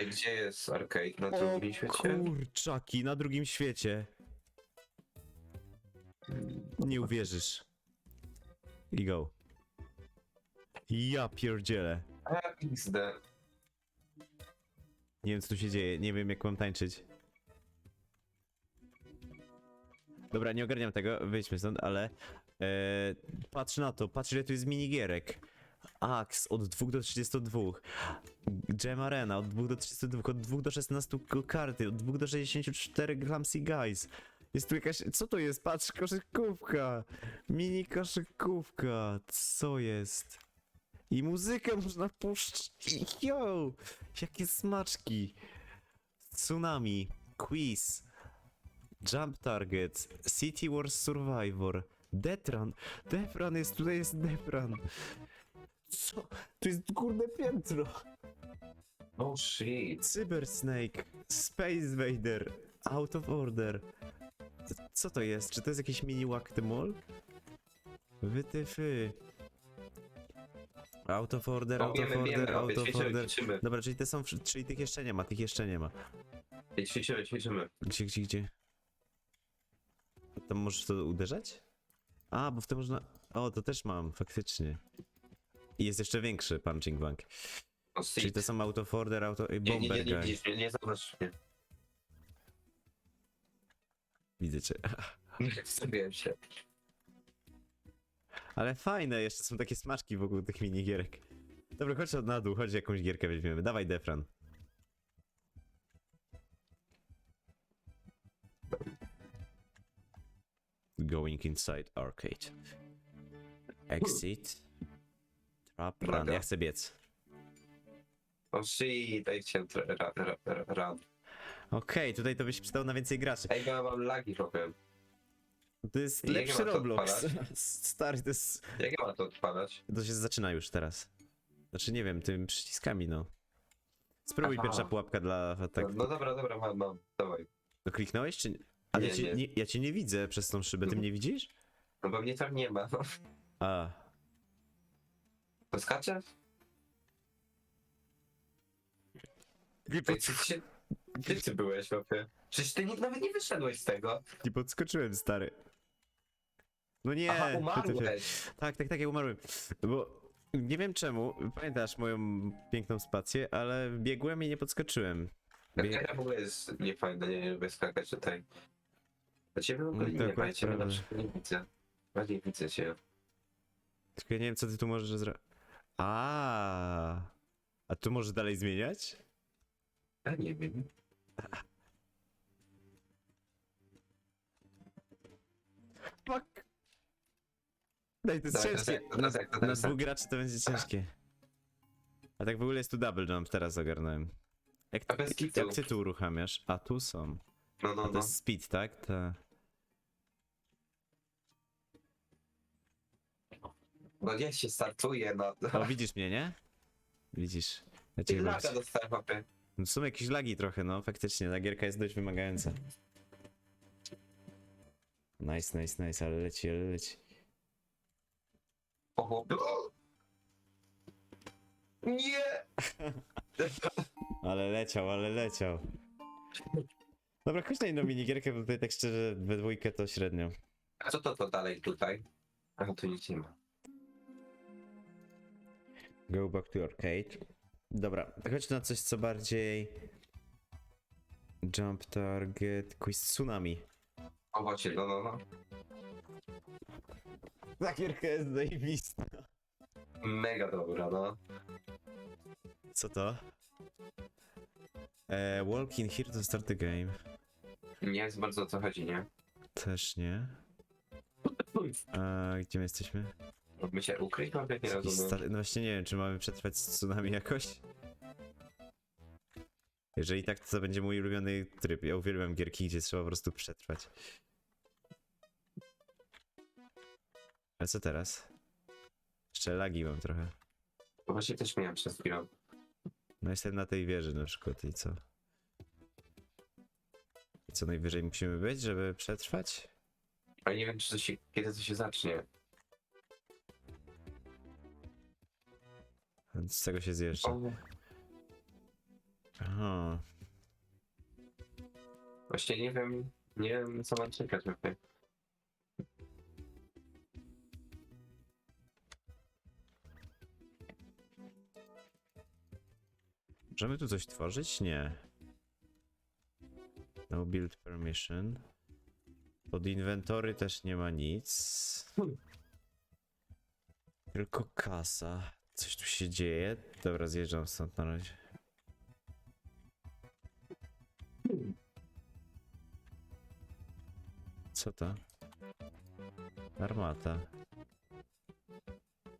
A gdzie jest arcade? Na drugim świecie? kurczaki, na drugim świecie. Nie uwierzysz. I go. Ja pierdzielę. A XD. Nie wiem co tu się dzieje, nie wiem jak mam tańczyć. Dobra, nie ogarniam tego, wyjdźmy stąd, ale e, patrz na to, patrz ile tu jest minigierek. Axe od 2 do 32. Gem Arena od 2 do 32, od 2 do 16 karty, od 2 do 64 Glamsy Guys. Jest tu jakaś, co to jest? Patrz, koszykówka. Mini koszykówka. Co jest? I muzykę można puszczać. Yo! Jakie smaczki! Tsunami, Quiz, Jump Target, City Wars Survivor, Detran. Detran jest, tutaj jest Detran. Co? Tu jest kurde piętro. Oh shit. Cyber Snake, Space Vader, Out of Order. Co to jest? Czy to jest jakiś mini Mall? Wytyfy. Out of Order, No, out of wiemy, order, wiemy, out robię, of ćwiczymy, order. ćwiczymy. Dobra, czyli te są, czyli tych jeszcze nie ma, tych jeszcze nie ma. Ej, Ćwiczymy, ćwiczymy. Gdzie, gdzie, gdzie? Tam możesz to uderzać? A, bo w tym można... O, to też mam, faktycznie. I jest jeszcze większy punching bag. O, Czyli to są out of order, auto... i Nie, nie, nie, bomber nie, guy. widzisz mnie, nie mnie. Widzę cię. Wstawiłem się. Ale fajne, jeszcze są takie smaczki wokół tych minigierek. Dobra, chodź na dół, chodź jakąś gierkę weźmiemy. Dawaj Defran. Going inside arcade. Exit. Uwaga. Ja chcę biec. O ej, chciałem tra- ra, ra, ra, run. Okej, tutaj to byś przydał na więcej graczy. Ej, bo ja mam lagi trochę. To jest Jak lepszy to Roblox. Stary, to jest... Jak ja mam to odpalać? To się zaczyna już teraz. Znaczy nie wiem, tym przyciskami, no. Spróbuj Aha. pierwsza pułapka dla tak. No, dobra, dobra, mam, mam. Dawaj. To kliknąłeś czy nie? Ale Nie, ja, cię, nie. nie, ja cię nie widzę przez tą szybę, ty mnie widzisz? No bo mnie tam nie ma. A. To skacze? Nie, Ej, ty się... Gdzie ty byłeś, opie? Przecież ty nie, nawet nie wyszedłeś z tego. nie podskoczyłem, stary. No nie. Aha, umarłeś. Tak, tak, tak, ja umarłem. Bo nie wiem czemu, pamiętasz moją piękną spację, ale biegłem i nie podskoczyłem. Bie... gra w ogóle jest niefajna, nie, lubię skakać tutaj. A ciebie w ogóle No to nie ma, akurat ja ciebie na prawda. przykład nie widzę. Ja nie widzę cię. Tylko ja nie wiem, co ty tu możesz zrobić. A. A tu możesz dalej zmieniać? Ja nie wiem. Fuck. Daj, to jest Dawaj, ciężkie. jak, jak, Na jak. dwóch graczy to będzie ciężkie. A tak w ogóle jest tu double jump, teraz ogarnąłem. Jak, A bez kitu. jak ty tu uruchamiasz? A tu są. No, A no, to no. jest speed, tak? Ta. No nie się startuje, no. O, widzisz mnie, nie? Widzisz. Ja cię Ty chyba... dostałem, opie. No, Są jakieś lagi trochę, no faktycznie. Ta gierka jest dość wymagająca. Nice, nice, nice, ale leci, ale leci. O, o. Nie! Ale leciał, ale leciał. Dobra, chodź na inną minigierkę, bo tutaj tak szczerze we dwójkę to średnio. A co to to dalej tutaj? A tu nic nie ma. Go back to arcade. Dobra, to chodź na coś co bardziej... Jump target, quiz tsunami. O, właśnie, no, no, no. Ta gierka jest zajebista. Mega dobra, no. Co to? E, walk in here to start the game. Nie za bardzo o co chodzi, nie? Też nie. A gdzie my jesteśmy? My się ukryć mam nie rozumiem. stary- No właśnie nie wiem, czy mamy przetrwać z tsunami jakoś. Jeżeli tak, to, to będzie mój ulubiony tryb. Ja uwielbiam gierki, gdzie trzeba po prostu przetrwać. A co teraz? Jeszcze lagi mam trochę. Bo Właśnie też miałem przez chwilę. No jestem na tej wieży na przykład i co? I co najwyżej musimy być, żeby przetrwać? Ale nie wiem, czy to się, kiedy to się zacznie. Z czego się zjeżdża? Aha. Właśnie nie wiem, nie wiem co mam czekać tutaj. Możemy tu coś tworzyć? Nie. No build permission. Pod inwentory też nie ma nic. Hmm. Tylko kasa. Coś tu się dzieje? Dobra, zjeżdżam stąd na razie. Co to? Armata.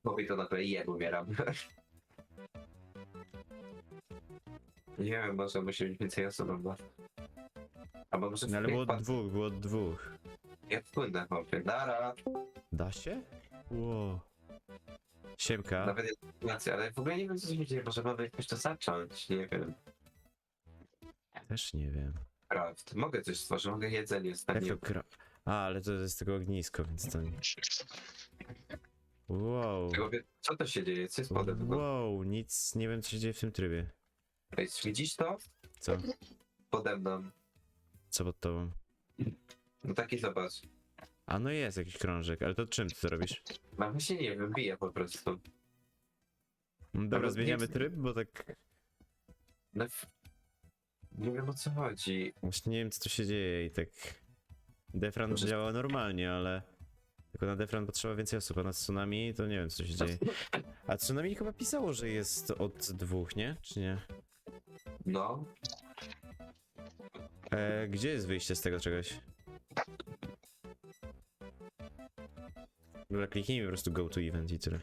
Mówi to na to i ja umieram. nie wiem, może musi być więcej osób albo... Albo może... No ale jak było od dwóch, było od dwóch. Ja wpłynę, chłopie. Nara. Da się? Wow. Siemka. Nawet jest ale w ogóle nie wiem co się dzieje, może mamy jakoś to zacząć, nie wiem. Też nie wiem. Craft. Mogę coś stworzyć, mogę jedzenie stanie. kra... A, ale to jest tego ognisko, więc to nie... Wow. Wie, co to się dzieje? Co jest pode mną? Wow, nic, nie wiem co się dzieje w tym trybie. Ej, Widzisz to? Co? Pode mną. Co pod tobą? No taki zobacz. A no jest jakiś krążek, ale to czym ty to robisz? Mam właśnie nie wiem, biję po prostu. No Dobra, zmieniamy tryb, bo tak... No, nie wiem o co chodzi. Właśnie nie wiem co tu się dzieje i tak... Defran Może- działa normalnie, ale... Tylko na Defran potrzeba więcej osób, a na Tsunami to nie wiem co się dzieje. A Tsunami chyba pisało, że jest od dwóch, nie? Czy nie? No, E, gdzie jest wyjście z tego czegoś? Dobra, kliknijmy po prostu go to event i tyle.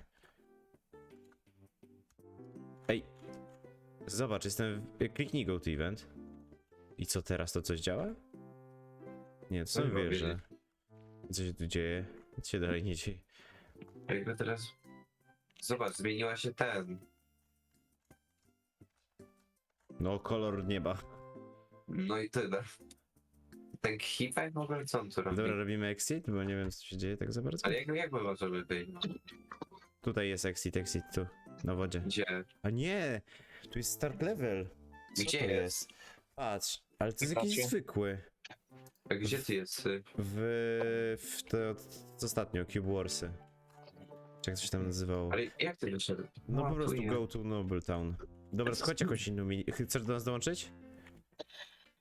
Ej! Zobacz, jestem w... Kliknij go to event. I co teraz, to coś działa? Nie, to Nie mam wieże. wiedzieć. Co się tu dzieje? Nic się dalej nie dzieje. jakby teraz... Zobacz, zmieniła się ten. No, kolor nieba. No i tyle. Ten hipek w ogóle co on tu robi? Dobra, robimy exit, bo nie wiem co się dzieje tak za bardzo. Ale jak, jak my możemy wyjść? Tutaj jest exit, exit, tu. Na wodzie. Gdzie? A nie! Tu jest start level. Co Gdzie to jest? Patrz, ale to jest jakiś zwykły. A gdzie ty jesteś? W, w to co ostatnio, Cube Warsy. Czy jak coś tam nazywało. Ale jak ty wyszedł? No po prostu tu go to Noble Town. Dobra, to chodź jakąś inną mini... Chcesz do nas dołączyć?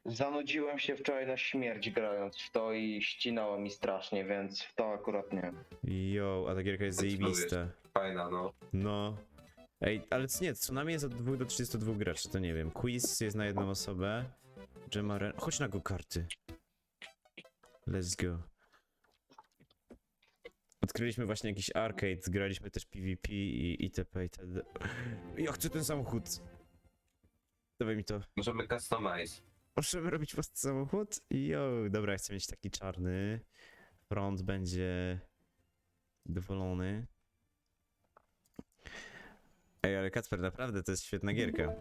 Zanudziłem się wczoraj na śmierć grając w to i ścinało mi strasznie, więc w to akurat nie. Jo, a ta gierka jest zajebista. Fajna, no. No. Ej, ale co nie, Tsunami jest od 2 do 32 graczy, to nie wiem. Quiz jest na jedną osobę. Gemaren... Chodź na go karty. Let's go. Odkryliśmy właśnie jakiś arcade, graliśmy też PvP i itp. itd. Ja chcę ten samochód. Dawaj mi to. Możemy customize. Możemy robić własny samochód? Jo, dobra, chcę mieć taki czarny. Front będzie dowolony. Ej, ale Kacper, naprawdę to jest świetna gierka.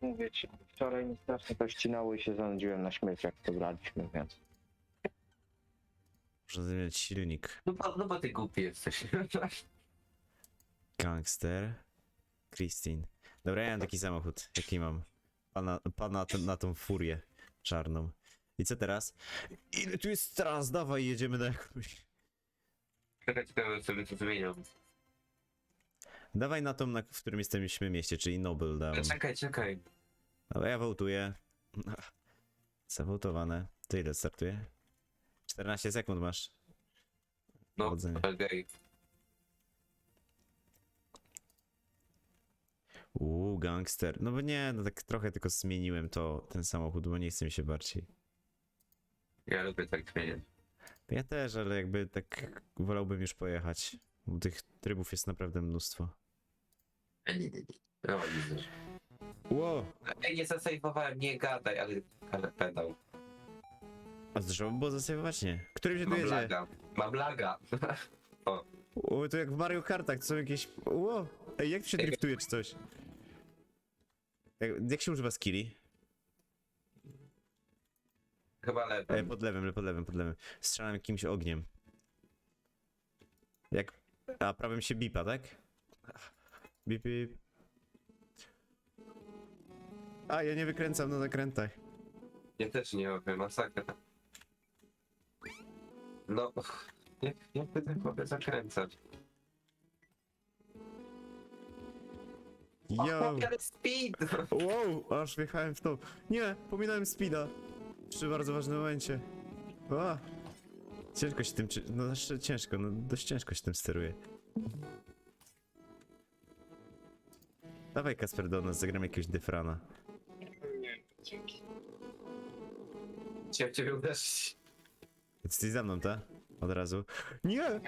Mówię ci, wczoraj mi strasznie to ścinało i się zanudziłem na śmierć jak to graliśmy, więc. Muszę zmieniać silnik. No bo, no bo ty głupi jesteś. Gangster. Christine. Dobra, ja mam taki samochód. Jaki mam? Pana, pana ten, na tą furię czarną. I co teraz? Ile tu jest tras? Dawaj, jedziemy na jakąś. Czekaj, czekaj, sobie to zmieniam. Dawaj na tą, na, w którym jesteśmy mieście, czyli Noble Down. Czekaj, czekaj. Dobra, ja wołtuję. Zawołtowane. To ile startuje? 14 sekund masz. No, Powodzenia. okej. Uuu, gangster. No bo nie, no tak trochę tylko zmieniłem to, ten samochód, bo nie chce mi się bardziej. Ja lubię tak zmieniać. Ja też, ale jakby tak wolałbym już pojechać. Bo tych trybów jest naprawdę mnóstwo. No, widzisz. Ło! Ej, nie zasejwowałem, nie gadaj, ale, ale pedał. A trzeba było zasejwować? Nie. Którym się tu Mam jedzie? laga. Mam laga. O, to jak w Mario Kartach, to są jakieś... Ło! Ej, jak tu się driftuje czy coś? Jak, jak się używa skilli? Chyba E, lewym. pod lewym, pod lewym, pod lewym. Strzelam jakimś ogniem. Jak... A prawym się bipa, tak? Bip, bip. A, ja nie wykręcam na zakrętach. Ja też nie mówię, masakra. No, jak, jak by ten chłopiec zakręcać? O, ale speed! Wow, aż wjechałem w to. Nie, pominąłem speeda. Przy bardzo ważnym momencie. A, ciężko się tym, czy- no znaczy ciężko, no dość ciężko się tym steruje. Dawaj Kasper do nas, zagram jakiegoś dyfrana. Nie, dzięki. Chciałem ciebie uderzyć. Jesteś za mną, ta? Od razu. Nie!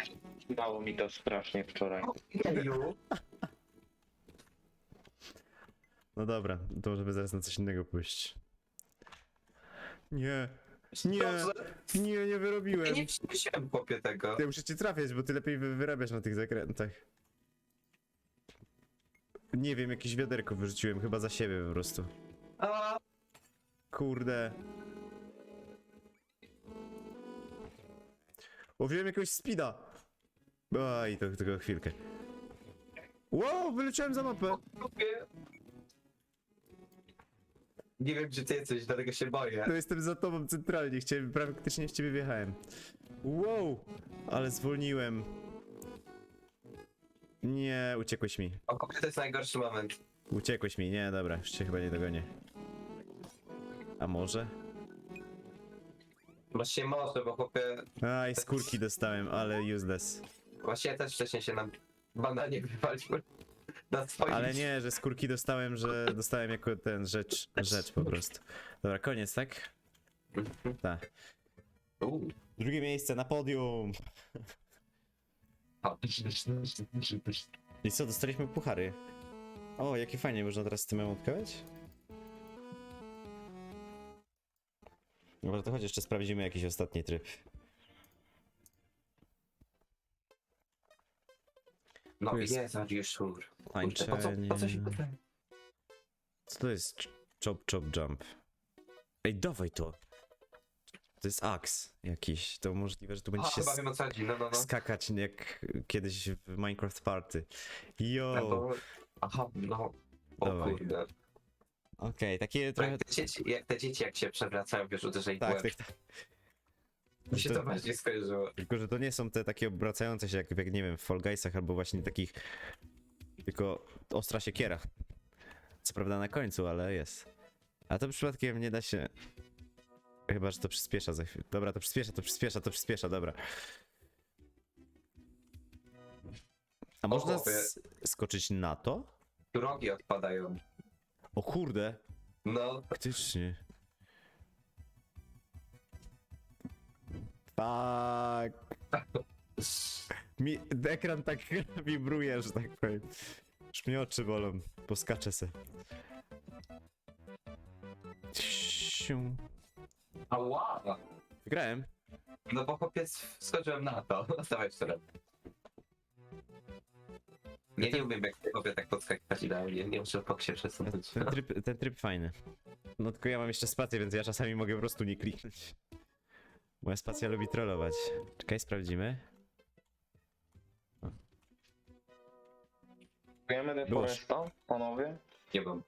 Dało mi to strasznie wczoraj. Jeju. No dobra, to możemy zaraz na coś innego pójść. Nie, Nie. Dobrze. nie, nie Ja wyrobiłem. nie przypuściłem chłopie tego. Ja muszę cię trafiać, bo ty lepiej wy wyrabiasz na tych zakrętach. Nie wiem, jakieś wiaderko wyrzuciłem, chyba za siebie po prostu. A, Kurde. Łowiłem jakiegoś speeda. Oj, to tylko chwilkę. Wow, wyleciałem za mapę. Nie wiem, gdzie ty jesteś, dlatego się boję. To jestem za tobą centralnie, chciałem, praktycznie w ciebie wjechałem. Wow, ale zwolniłem. Nie, uciekłeś mi. O, to jest najgorszy moment. Uciekłeś mi, nie, dobra, już cię chyba nie dogonię. A może? Właśnie może, bo chłopie... Aj, skórki dostałem, ale useless. Właśnie ja też wcześniej się na bananie wywaliłem. Na swoim... Ale nie, że skórki dostałem, że dostałem jako ten rzecz, rzecz po prostu. Dobra, koniec, tak? Tak. Uuu. Drugie miejsce na podium. I co, dostaliśmy puchary. O, jakie fajnie, można teraz z tym emotkować? Dobra, to chodź jeszcze sprawdzimy jakiś ostatni tryb. No Tu jest jest po co, po co się pytałem? Co to jest ch- chop chop jump? Ej, dawaj to! To jest aks jakiś. To możliwe, że tu A, będzie się chyba wiem o co chodzi, no, no, no. skakać jak kiedyś w Minecraft Party. Yo! No, bo... Aha, no. O Dawaj. kurde. Okej, takie trochę... Jak te, dzieci, jak te dzieci, jak się przewracają, wiesz, uderzaj w Tak, tak, tak. Mi się to- bardziej skojarzyło. Tylko, że to nie są te takie obracające się jak, jak nie wiem, w Fall Guysach albo właśnie takich... Tylko ostra siekiera. Co prawda na końcu, ale jest. A to przypadkiem nie da się... Chyba, że to przyspiesza za chwilę. Dobra, to przyspiesza, to przyspiesza, to przyspiesza, dobra. A można chłopie. s- skoczyć na to? Tu rogi odpadają. O kurde, No, faktycznie. Tak. Mi ekran tak wibruje, że tak powiem. Już mnie oczy bolą. Poskaczę se. Siu. ała! Wygrałem. No bo chłopiec skoczyłem na to. Dawaj jeszcze raz. Nie, nie umiem jak chłopie tak podskakiwać idealnie. Nie muszę po się przesunąć. Ten tryb, ten tryb fajny. No tylko ja mam jeszcze spację, więc ja czasami mogę po prostu nie kliknąć. Moja spacja lubi trollować. Czekaj, sprawdzimy. Kupujemy Deforesta, panowie? Nie wiem.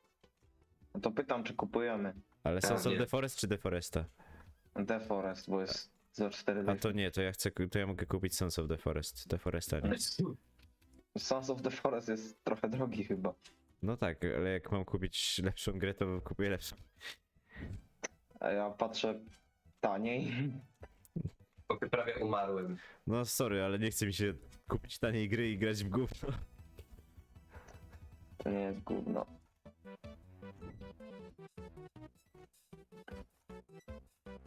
No to pytam, czy kupujemy Ale Tak, Sons of nie. the Forest czy Deforesta? Deforest, bo jest za 4 A to nie, to ja chcę, to ja mogę kupić Sons of the Forest. Deforesta nie. Sons of the Forest jest trochę drogi chyba. No tak, ale jak mam kupić lepszą grę, to kupuję lepszą. A ja patrzę taniej. Chłopie prawie umarłem. No sorry, ale nie chce mi się kupić taniej gry i grać w gówno. To nie jest gówno.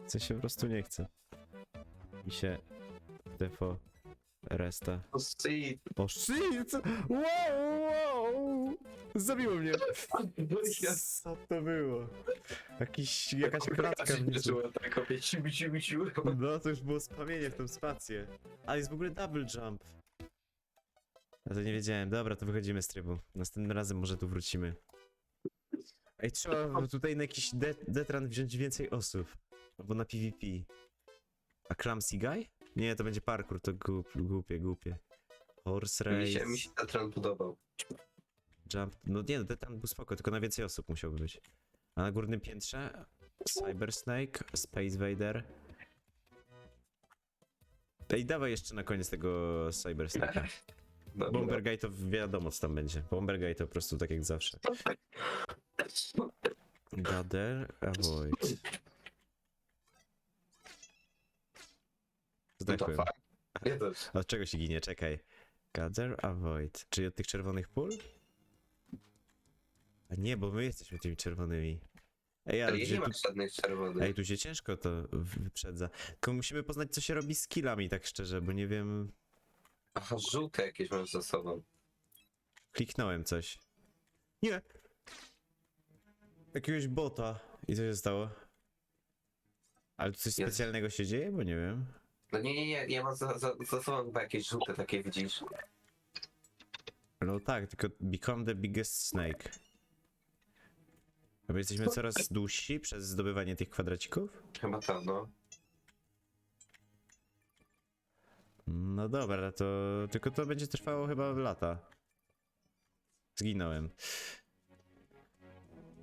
Co się po prostu nie chce. Mi się defo resta. O, shit. O shit! Wow, wow! Zabiło mnie! Co to było? Jakiś, jakaś kratka w. Czuło tak. No to już było spamienie w tą spację. A jest w ogóle double jump. Ja to nie wiedziałem. Dobra, to wychodzimy z trybu. Następnym razem może tu wrócimy. Ej, trzeba tutaj na jakiś de detran wziąć więcej osób. Albo na PvP. A Clumsy Guy? Nie, to będzie parkour, to głup, głupie, głupie. Horse Mi race, się, mi się ten podobał. jump. No nie, no detran był spoko, tylko na więcej osób musiałby być. A na górnym piętrze Cyber Snake, Space Vader. Ej, dawaj jeszcze na koniec tego Cyber Snake'a. No, Bomber Guy to wiadomo co tam będzie. Bomber Guy to po prostu tak jak zawsze. Gather, avoid. No to Zdechłem. to Od czego się ginie? Czekaj. Gather, avoid. Czyli od tych czerwonych pól? A nie, bo my jesteśmy tymi czerwonymi. Ej, ale ja się, nie tu, mam żadnych czerwonych. ej, tu się ciężko to wyprzedza. Tylko musimy poznać, co się robi z killami, tak szczerze, bo nie wiem... Aha, żółte jakieś mam za sobą. Kliknąłem coś. Nie! Jakiegoś bota. I co się stało? Ale tu coś Jest. specjalnego się dzieje? Bo nie wiem. No nie, nie, nie, ja mam za, za, za sobą chyba jakieś żółte takie, widzisz? No tak, tylko become the biggest snake. A my jesteśmy coraz dłużsi przez zdobywanie tych kwadracików? Chyba tam, no. No dobra, to tylko to będzie trwało chyba lata. Zginąłem.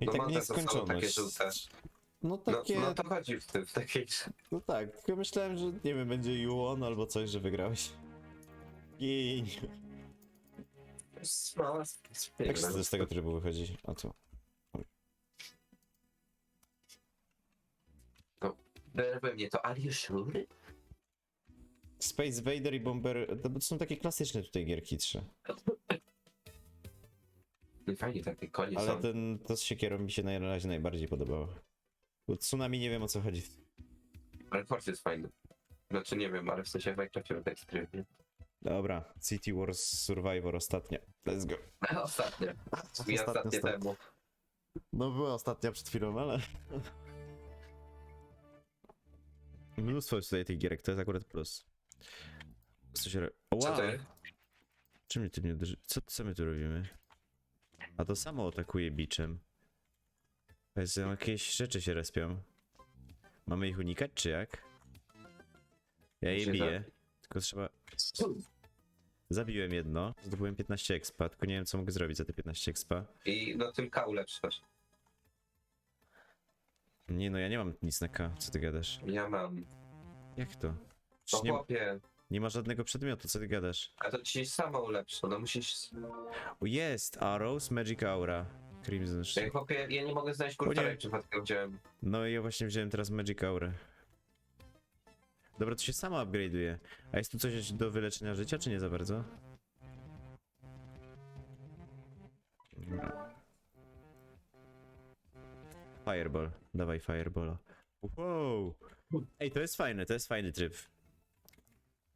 I No tak mam tak za sobą nieskończoność. takie żółte. No No, takie, no to chodzi w, tym, w takiej... no tak, tylko myślałem, że nie wiem, będzie you won albo coś, że wygrałeś. I jak z, z tego trybu wychodzi? A co? Denerwuje mnie to, are you sure? Space Vader i Bomber, to są takie klasyczne tutaj gierki trzy. Nie fajnie takie konie Ale są. ten, to z siekierą mi się na razie najbardziej podobało. Bo tsunami nie wiem o co chodzi. Ale Force jest fajny. Znaczy nie wiem, ale w sensie w Minecrafcie tak strasznie. Dobra, City Wars Survivor ostatnia. Let's go. Ostatnio. Ostatnio ostatnie temu. No była ostatnia przed chwilą, ale... Mnóstwo jest tutaj tych gierek, to jest akurat plus. Co się... ro- O, Co wow. to jest? Czym ty mnie uderzy... Co, co my tu robimy? A to samo atakuje biczem. Jest, jakieś rzeczy się respią. Mamy ich unikać, czy jak? Ja je Się biję. Tylko trzeba... Zabiłem jedno, zdobyłem 15 expa, tylko nie wiem co mogę zrobić za te 15 expa. I no tym K ulepszasz. Nie no, ja nie mam nic na K, co ty gadasz? Ja mam. Jak to? No Przecież nie, chłopie, nie ma żadnego przedmiotu, co ty gadasz? a to ci samo ulepsza, no musisz... O jest! Arrows, Magic Aura. Crimson Shield. chłopie, ja nie mogę znaleźć nie. jak przypadkiem wziąłem. No i ja właśnie wziąłem teraz Magic Aurę. Dobra, to się samo upgrade'uje. A jest tu coś do wyleczenia życia, czy nie za bardzo? Dobra. Fireball. Dawaj Fireballa. Wow! Ej, to jest fajne, to jest fajny tryb.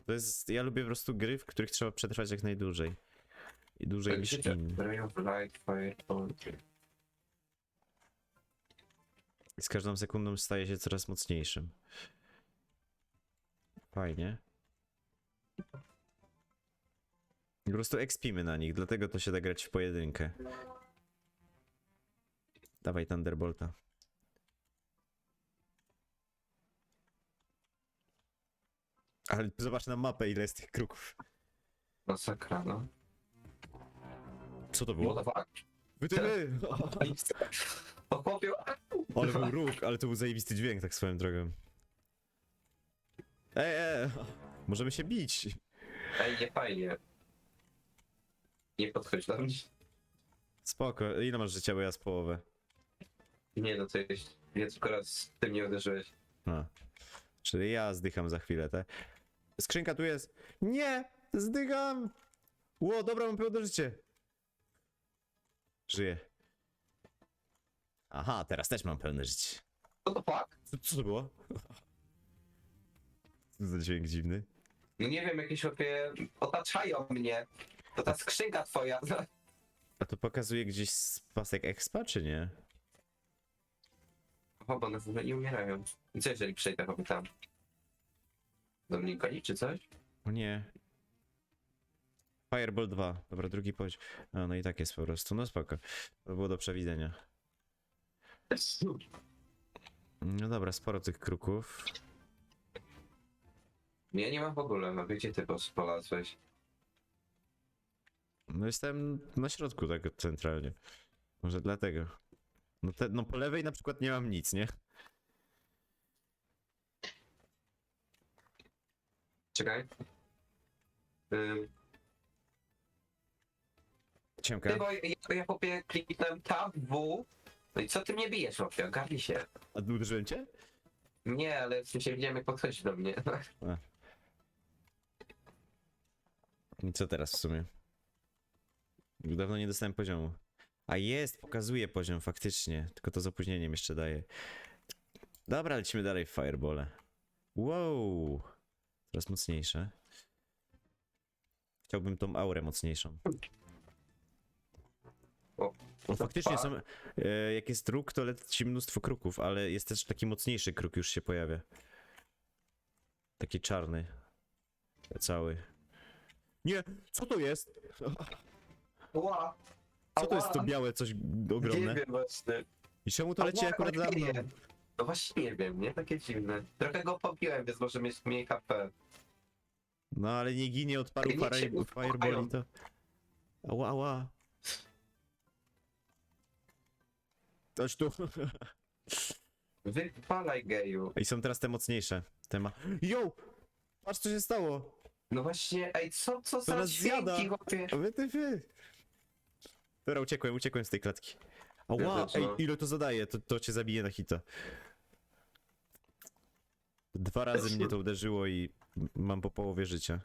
To jest... Ja lubię po prostu gry, w których trzeba przetrwać jak najdłużej. I dłużej niż Życie. inni. Ray of Light, Fire, Poetry. I z każdą sekundą staje się coraz mocniejszym. Fajnie. Po prostu ekspimy na nich, dlatego to się da grać w pojedynkę. Dawaj Thunderbolta. Ale zobacz na mapę, ile jest tych kruków. Masakra, no. Co to What było? the fuck? O chłopie, Ale był róg, ale to był zajebisty dźwięk, tak swoją drogą. Ej, ej, możemy się bić. ej, nie fajnie. Nie podchodź do mnie. Spoko, ile masz życia, bo ja z połowę. Nie no, to jest... Ja tylko raz tym nie uderzyłeś. A. Czyli ja zdycham za chwilę, te. Skrzynka tu jest. Nie! Zdycham! Ło, dobra, mam pełne życie. Żyję. Aha, teraz też mam pełne życie. What the fuck? Co, co to było? Co za dźwięk dziwny? No nie wiem, jakieś chłopie otaczają mnie. To ta skrzynka twoja. A to pokazuje gdzieś pasek expa, czy nie? O, bo one w ogóle nie umierają. I co jeżeli przejdę chłopie tam? Do mnie goni, czy coś? O nie. Fireball 2. Dobra, drugi poziom. A, no i tak jest po prostu. No spoko. To było do przewidzenia. No dobra, sporo tych kruków. Ja nie mam w ogóle, no wiecie ty pos- polazłeś. No jestem na środku tak centralnie. Może dlatego. No, te, no po lewej na przykład nie mam nic, nie? Czekaj. Ym, Ciemka. Ty, bo ja, ja chłopie kliknąłem tab, W. No i co ty mnie bijesz, chłopie? Ogarnij się. A uderzyłem cię? Nie, ale w sensie widziałem jak podchodzisz do mnie. I co teraz w sumie? Już Dawno nie dostałem poziomu. A jest, pokazuje poziom faktycznie, tylko to z opóźnieniem jeszcze daje. Dobra, lecimy dalej w Firebole. Wow! Teraz mocniejsze. Chciałbym tą aurę mocniejszą. O, O, faktycznie są. E, jak jest róg, to leci mnóstwo kruków, ale jest też taki mocniejszy kruk już się pojawia. Taki czarny. Cały. Nie! Co to jest? Ła! Co to jest to białe coś Nie ogromne? wiem właśnie. I czemu to leci Ała, akurat za mną? nie. No właśnie nie wiem, nie? Takie dziwne. Trochę go pobiłem, więc może mieć mniej HP. No ale nie ginie od paru Niech się fire, fireboli to... Ała, ała. Chodź tu. Wypalaj geju. I są teraz te mocniejsze. Te ma... Yo! Patrz co się stało! No właśnie, ej, co, co za nas zjada. dźwięki, chłopie? A wy ty wy! Dobra, uciekłem, uciekłem z tej klatki. Ała, Ja ej, też, no. ile to zadaje? To, to cię zabije na hita. Dwa razy mnie to uderzyło i mam po połowie życia.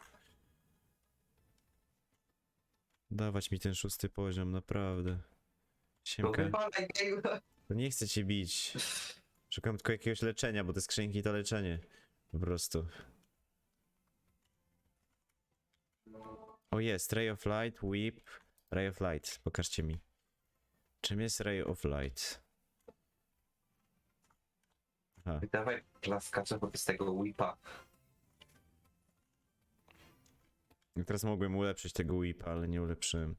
Dawać mi ten szósty poziom, naprawdę. No Siemka. To nie chcę cię bić. Szukam tylko jakiegoś leczenia, bo te skrzynki to leczenie. Po prostu. O jest, Ray of Light, Whip, Ray of Light. Pokażcie mi. Czym jest Ray of Light? Aha, Dawaj klaskacza wobec tego whipa. i teraz mogłem ulepszyć tego Whipa, ale nie ulepszyłem.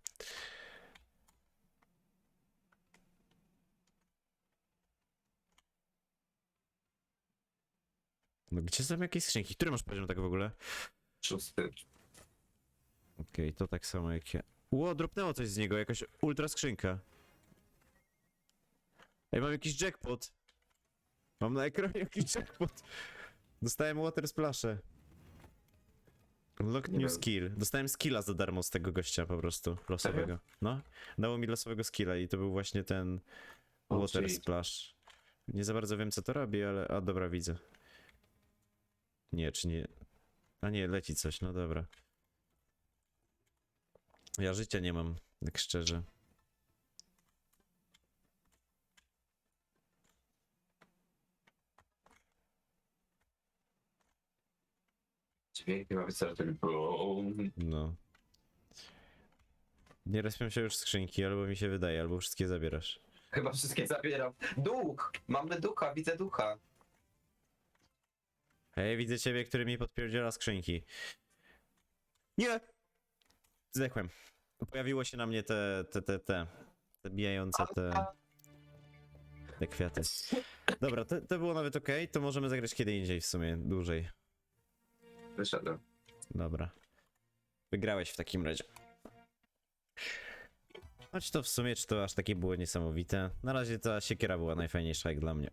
No gdzie są jakieś skrzynki? Który masz poziom tak w ogóle? Szósty. Okej, to tak samo jak ja. Ło, dropnęło coś z niego, jakaś ultra skrzynka. Ej, mam jakiś jackpot. Mam na ekranie jakiś jackpot. Dostałem water splasze. Unlock Nie new wiem. skill. Dostałem skilla za darmo z tego gościa po prostu, losowego. No, dało mi losowego skilla i to był właśnie ten O, water czyli- splash. Nie za bardzo wiem co to robi, ale... A, dobra, widzę. Nie, czy nie... A nie, leci coś, no dobra. Ja życia nie mam, tak szczerze. Tak boom. No. Nie respią się już skrzynki, albo mi się wydaje, albo wszystkie zabierasz. Chyba wszystkie zabieram. Duch! Mamy ducha, widzę ducha. Hej, widzę ciebie, który mi podpierdziela skrzynki. Nie! Zdechłem. Pojawiło się na mnie te, te, te, te, te bijające te, te kwiaty. Dobra, to, to było nawet ok, to możemy zagrać kiedy indziej w sumie, dłużej. Wyszedłem. Dobra. Wygrałeś w takim razie. Choć to w sumie, czy to aż takie było niesamowite. Na razie ta siekiera była najfajniejsza jak dla mnie.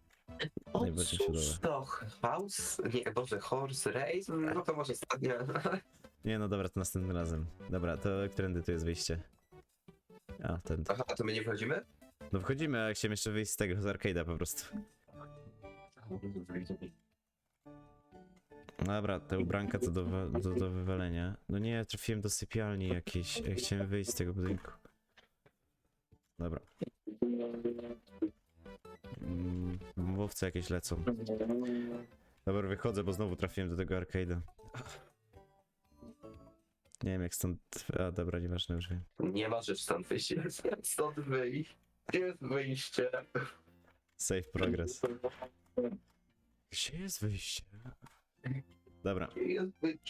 O Najbardziej się cóż to? House? Nie, Boże, Horse Race? No to może ostatnia. Nie no dobra, to następnym razem. Dobra, to którędy tu jest wyjście? A, ten. Aha, to my nie wchodzimy? No wchodzimy, a chciałem jeszcze wyjść z tego, z arcade'a po prostu. Dobra, te ubranka to do, wa- do, do wywalenia. No nie, trafiłem do sypialni jakiejś. Ja chciałem wyjść z tego budynku. Dobra. Mm, Bombowce jakieś lecą. Dobra, wychodzę, bo znowu trafiłem do tego arcade'a. Nie wiem jak stąd... A dobra, nieważne już wiem. Nie możesz stąd wyjść. Stąd wyjść? Jest wyjście. Save progress. Gdzie jest wyjście? Dobra. Jest wyjście.